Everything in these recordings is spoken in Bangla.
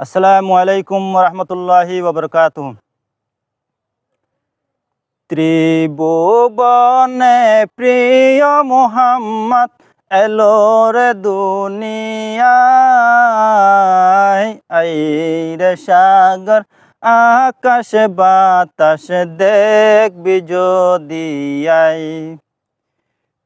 আসসালামু আলাইকুম রহমতুল্লাহি ওবরকাত ত্রিভুবনে প্রিয় মোহাম্মদ এলোর দুনিয়ায়, আইরে সাগর, আকাশ, বাতাস দেখবি যদি আই।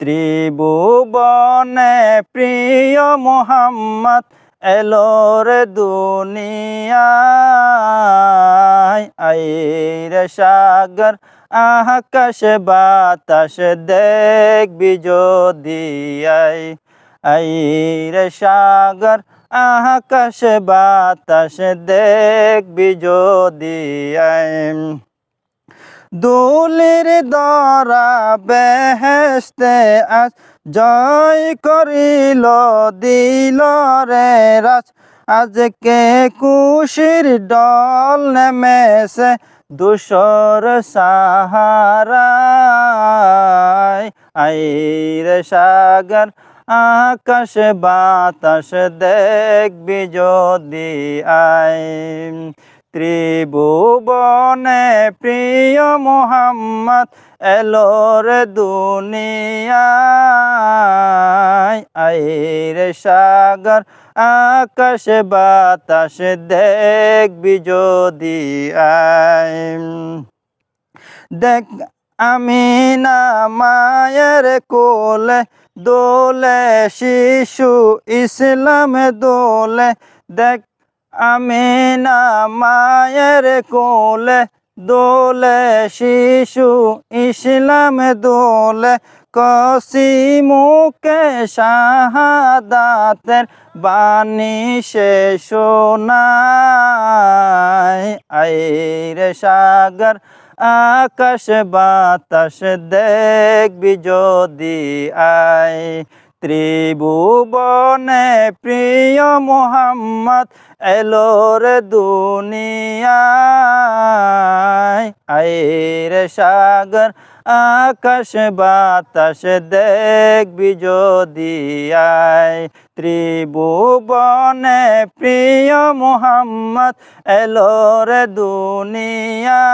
ত্রিভুবনে প্রিয় মোহাম্মদ এলোর দুনিয়ায়, আইরে সাগর, আকাশ বাতাস দেখবি যদি আই। আইরে সাগর, আকাশ বাতাস দেখবি যদি আই। দুলির দরা বেহেস্তে আজ জয় করিল, দিল রে রাজ। আজকে কুশির ডল নেমেছে দুশোর সাহারায়। আইরে সাগর, আকাশ বাতাস দেখবি যদি আই। ত্রিভুবনে প্রিয় মোহাম্মদ এলোর দুনিয়ায়। আইরে সাগর, আকাশ, বাতাস দেখবি যদি আই দেখ আমি না মায়ের কোলে, দোলে শিশু ইসলাম দোলে। দেখ আমি না মায়ের কোলে দোলে শিশু ইসলাম দোলে কসি মুখে শাহাদাতের বাণী সে শোনায়। আইরে সাগর, আকাশ বাতাস দেখবি যদি আই ত্রিভুবনে প্রিয় মোহাম্মদ এলোর দুনিয়ায়। আইরে সাগর, আকাশ, বাতাস দেখবি যদি আই ত্রিভুবনে প্রিয় মোহাম্মদ এলোর দুনিয়ায়।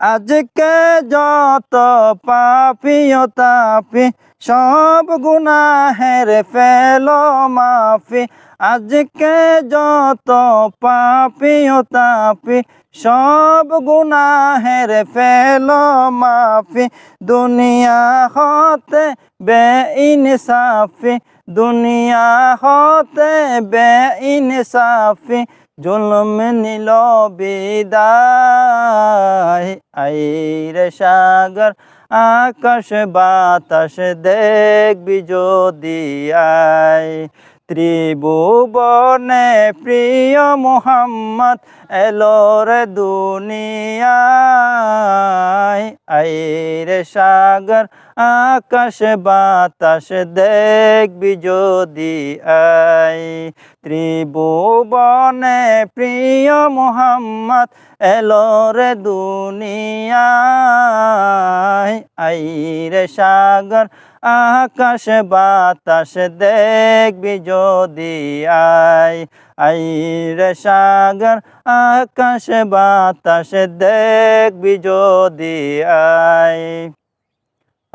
আজকে যত পাপিও তাপি, সব গুনাহের ফেলো মাফি। আজকে যত পাপিও তাপি, সব গুনাহের ফেলো মাফি। দুনিয়া হতে বে ইনসাফি দুনিয়া হতে বে ইনসাফি জুলম নিল বিদায়, আইরে সাগর, আকাশ বাতাস দেখবি যদি আই ত্রিভুবনে প্রিয় মোহাম্মদ এলোর দুনিয়ায়, আইরে সাগর আকাশ বাতাস দেখবি যদি আই। ত্রিভুবনে প্রিয় মোহাম্মদ এলোর দুনিয়ায়। আইরে সাগর, আকাশ বাতাস দেখবি যদি আই। আইরে সাগর, আকাশ বাতাস দেখবি যদি আই।